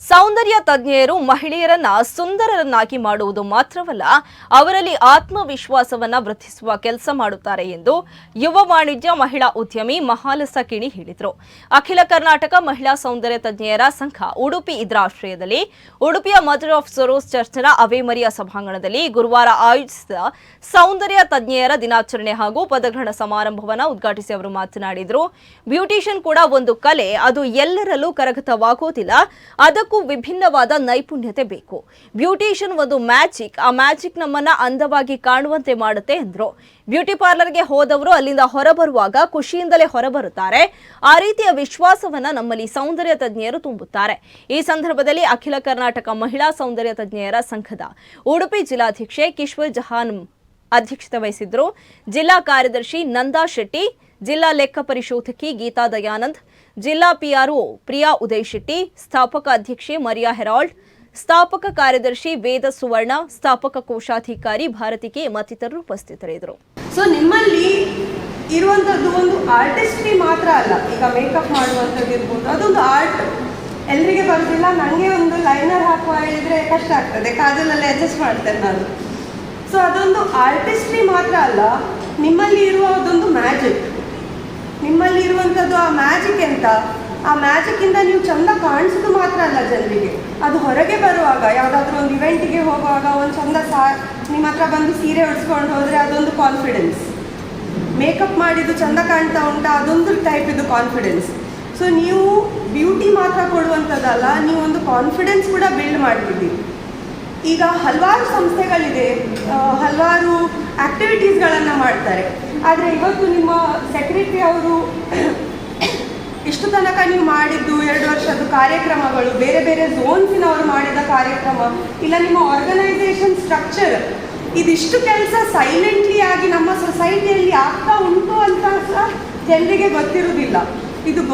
ಸೌಂದರ್ಯ ತಜ್ಞೆಯರು ಮಹಿಳೆಯರನ್ನ ಸುಂದರರನ್ನಾಗಿ ಮಾಡುವುದು ಮಾತ್ರವಲ್ಲ, ಅವರಲ್ಲಿ ಆತ್ಮವಿಶ್ವಾಸವನ್ನ ವೃದ್ಧಿಸುವ ಕೆಲಸ ಮಾಡುತ್ತಾರೆ ಎಂದು ಯುವ ವಾಣಿಜ್ಯ ಮಹಿಳಾ ಉದ್ಯಮಿ ಮಹಾಲಸ ಕಿಣಿ ಹೇಳಿದರು. ಅಖಿಲ ಕರ್ನಾಟಕ ಮಹಿಳಾ ಸೌಂದರ್ಯ ತಜ್ಞೆಯರ ಸಂಘ ಉಡುಪಿ ಇದರ ಆಶ್ರಯದಲ್ಲಿ ಉಡುಪಿಯ ಮದರ್ ಆಫ್ ಸೊರೋಸ್ ಚರ್ಚ್ನ ಅವೇಮರಿಯ ಸಭಾಂಗಣದಲ್ಲಿ ಗುರುವಾರ ಆಯೋಜಿಸಿದ ಸೌಂದರ್ಯ ತಜ್ಞೆಯರ ದಿನಾಚರಣೆ ಹಾಗೂ ಪದಗ್ರಹಣ ಸಮಾರಂಭವನ್ನು ಉದ್ಘಾಟಿಸಿ ಅವರು ಮಾತನಾಡಿದರು. ಬ್ಯೂಟಿಷಿಯನ್ ಕೂಡ ಒಂದು ಕಲೆ, ಅದು ಎಲ್ಲರಲ್ಲೂ ಕರಗತವಾಗುವುದಿಲ್ಲ. ಅದಕ್ಕೂ ವಿಭಿನ್ನವಾದ ನೈಪುಣ್ಯತೆ ಬೇಕು. ಬ್ಯೂಟಿಷಿಯನ್ ಒಂದು ಮ್ಯಾಜಿಕ್, ಆ ಮ್ಯಾಜಿಕ್ ನಮ್ಮನ್ನ ಅಂದವಾಗಿ ಕಾಣುವಂತೆ ಮಾಡುತ್ತೆ ಎಂದರು. ಬ್ಯೂಟಿ ಪಾರ್ಲರ್ಗೆ ಹೋದವರು ಅಲ್ಲಿಂದ ಹೊರಬರುವಾಗ ಖುಷಿಯಿಂದಲೇ ಹೊರಬರುತ್ತಾರೆ. ಆ ರೀತಿಯ ವಿಶ್ವಾಸವನ್ನ ನಮ್ಮಲ್ಲಿ ಸೌಂದರ್ಯ ತಜ್ಞರು ತುಂಬುತ್ತಾರೆ. ಈ ಸಂದರ್ಭದಲ್ಲಿ ಅಖಿಲ ಕರ್ನಾಟಕ ಮಹಿಳಾ ಸೌಂದರ್ಯ ತಜ್ಞೆಯರ ಸಂಘದ ಉಡುಪಿ ಜಿಲ್ಲಾಧ್ಯಕ್ಷೆ ಕಿಶೋರ್ ಜಹಾನ್ ಅಧ್ಯಕ್ಷತೆ ವಹಿಸಿದ್ರು. ಜಿಲ್ಲಾ ಕಾರ್ಯದರ್ಶಿ ನಂದಾ ಶೆಟ್ಟಿ, ಜಿಲ್ಲಾ ಲೆಕ್ಕ ಪರಿಶೋಧಕಿ ಗೀತಾ ದಯಾನಂದ್ ಜಿಲ್ಲಾ ಪಿಆರ್ಒ ಪ್ರಿಯಾ ಉದಯ್ ಶೆಟ್ಟಿ, ಸ್ಥಾಪಕ ಅಧ್ಯಕ್ಷೆ ಮರಿಯಾ ಹೆರಾಲ್ಡ್, ಸ್ಥಾಪಕ ಕಾರ್ಯದರ್ಶಿ ವೇದ ಸುವರ್ಣ, ಸ್ಥಾಪಕ ಕೋಶಾಧಿಕಾರಿ ಭಾರತಿಕೆ ಮತ್ತಿತರರು ಉಪಸ್ಥಿತರಿದ್ದರು. ಸೊ ನಿಮ್ಮಲ್ಲಿ ಇರುವಂಥದ್ದು ಒಂದು ಆರ್ಟಿಸ್ಟ್ರಿ ಮಾತ್ರ ಅಲ್ಲ. ಈಗ ಮೇಕಪ್ ಮಾಡುವಂಥದ್ದು ಇರ್ಬೋದು. ಅದೊಂದು ಆರ್ಟ್ ಎಲ್ರಿಗೆ ಬರೋದಿಲ್ಲ. ನನಗೆ ಒಂದು ಲೈನರ್ ಹಾಕುವ ಹೇಳಿದ್ರೆ ಕಷ್ಟ ಆಗ್ತದೆ. ಕಾಜಲಲ್ಲಿ ಅಡ್ಜಸ್ಟ್ ಮಾಡ್ತೇನೆ ನಾನು. ಸೊ ಅದೊಂದು ಆರ್ಟಿಸ್ಟ್ರಿ ಮಾತ್ರ ಅಲ್ಲ. ನಿಮ್ಮಲ್ಲಿ ಇರುವ ಅದೊಂದು ಮ್ಯಾಜಿಕ್ ಇರುವಂಥದ್ದು ಆ ಮ್ಯಾಜಿಕ್ ಎಂತ? ಆ ಮ್ಯಾಜಿಕ್ಕಿಂದ ನೀವು ಚಂದ ಕಾಣಿಸೋದು ಮಾತ್ರ ಅಲ್ಲ ಜನರಿಗೆ. ಅದು ಹೊರಗೆ ಬರುವಾಗ, ಯಾವುದಾದ್ರೂ ಒಂದು ಇವೆಂಟಿಗೆ ಹೋಗುವಾಗ ಒಂದು ಚಂದ ಸಾ, ನಿಮ್ಮ ಹತ್ರ ಬಂದು ಸೀರೆ ಉಡಿಸ್ಕೊಂಡು ಹೋದರೆ ಅದೊಂದು ಕಾನ್ಫಿಡೆನ್ಸ್ ಮೇಕಪ್ ಮಾಡಿದ್ದು ಚಂದ ಕಾಣ್ತಾ ಉಂಟಾ, ಅದೊಂದು ಟೈಪ್ ಇದು ಕಾನ್ಫಿಡೆನ್ಸ್ ಸೊ ನೀವು ಬ್ಯೂಟಿ ಮಾತ್ರ ಕೊಡುವಂಥದ್ದಲ್ಲ, ನೀವು ಒಂದು ಕಾನ್ಫಿಡೆನ್ಸ್ ಕೂಡ ಬಿಲ್ಡ್ ಮಾಡ್ತಿದ್ದೀರಿ ಈಗ ಹಲವಾರು ಸಂಸ್ಥೆಗಳಿದೆ ಹಲವಾರು ಆ್ಯಕ್ಟಿವಿಟೀಸ್ಗಳನ್ನು ಮಾಡ್ತಾರೆ. ಆದರೆ ಇವತ್ತು ನಿಮ್ಮ ಸೆಕ್ರೆಟರಿ ಅವರು ಇಷ್ಟು ತನಕ ನೀವು ಮಾಡಿದ್ದು ಎರಡು ವರ್ಷದ ಕಾರ್ಯಕ್ರಮಗಳು, ಬೇರೆ ಬೇರೆ ಝೋನ್ಸಿನವರು ಮಾಡಿದ ಕಾರ್ಯಕ್ರಮ, ಇಲ್ಲ ನಿಮ್ಮ ಆರ್ಗನೈಸೇಷನ್ ಸ್ಟ್ರಕ್ಚರ್ ಇದಿಷ್ಟು ಕೆಲಸ ಸೈಲೆಂಟ್ಲಿ ಆಗಿ ನಮ್ಮ ಸೊಸೈಟಿಯಲ್ಲಿ ಆಗ್ತಾ ಉಂಟು ಅಂತ ಸಹ ಜನರಿಗೆ ಗೊತ್ತಿರುವುದಿಲ್ಲ. ಇದು